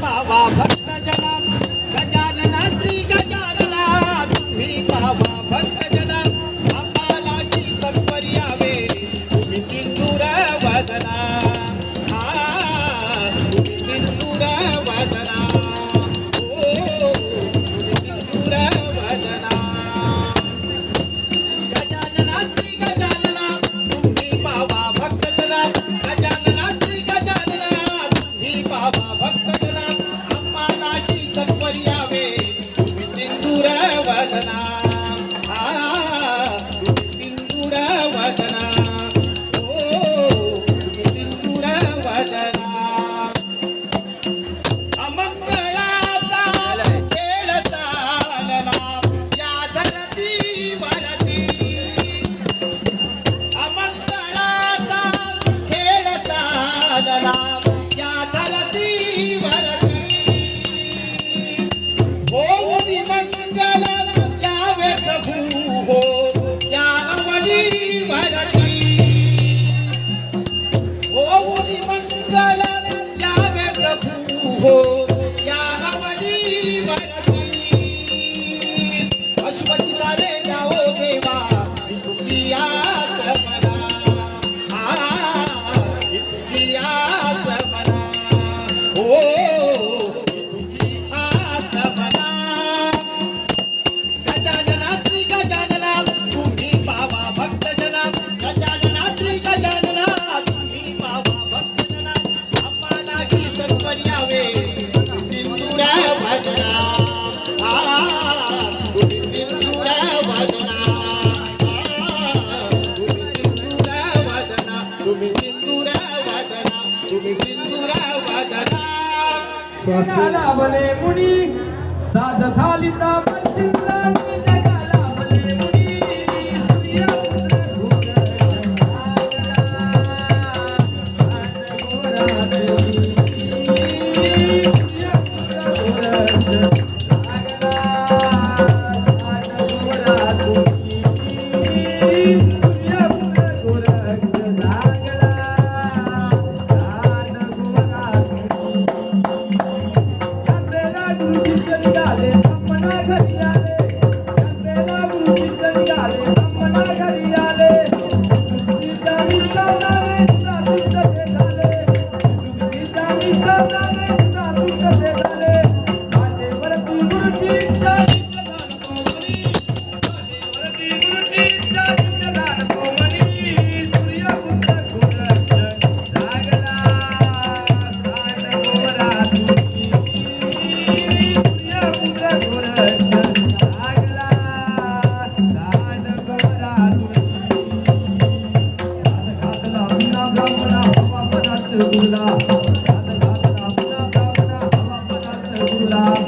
爸爸。 오호 झाली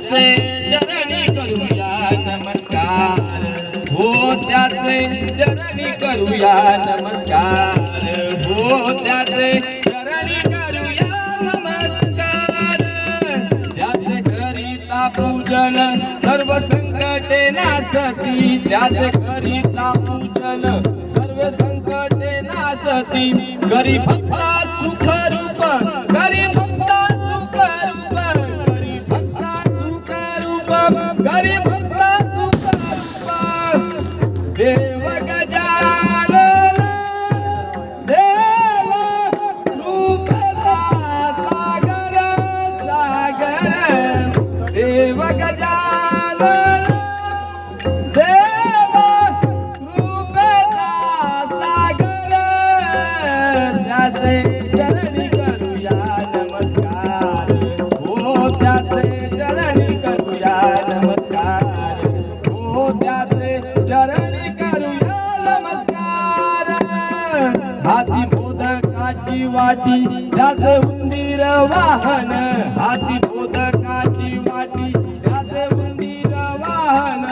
त्याचे चरणी करूया नमस्कार. हो त्याचे चरणी करूया नमस्कार. हो त्याचे चरणी करूया नमस्कार. त्याचे करीता पूजन सर्व संकटे नासती त्याचे करीता पूजन सर्व संकटे नासती गरीब सुखरू गरीब भक्ता सुख वाहन हाती बोधकाची वाटी त्याचे मंदिर वाहन.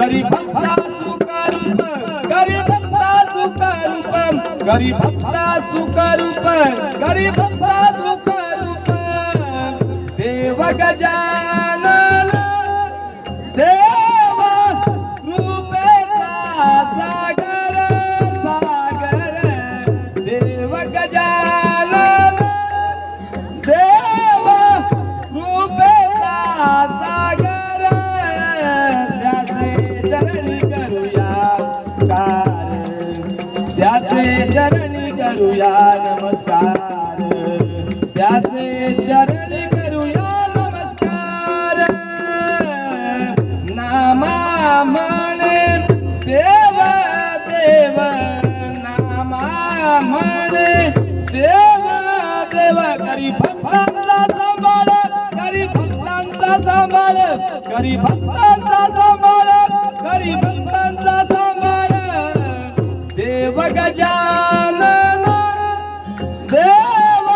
गरी भक्ता सुखरूप गरी भक्ता सुखरूप गरी भक्ता सुखरूप गरी भक्ता त्याचे चरणी करूया नमस्कार. त्याचे चरणी करूया नमस्कार. नामा म्हणे देव देव. नामा म्हणे देव देव. करी भक्तांचा सांभाळ करी भक्तांचा सांभाळ करी भक्तांचा सांभाळ करी भक्तांचा देव गजानन देव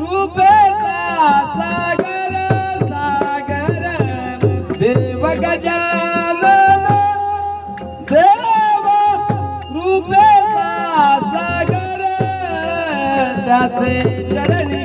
रूपेचा सागर सागर देव गजानन देव रूपेचा सागर त्याचे चरणी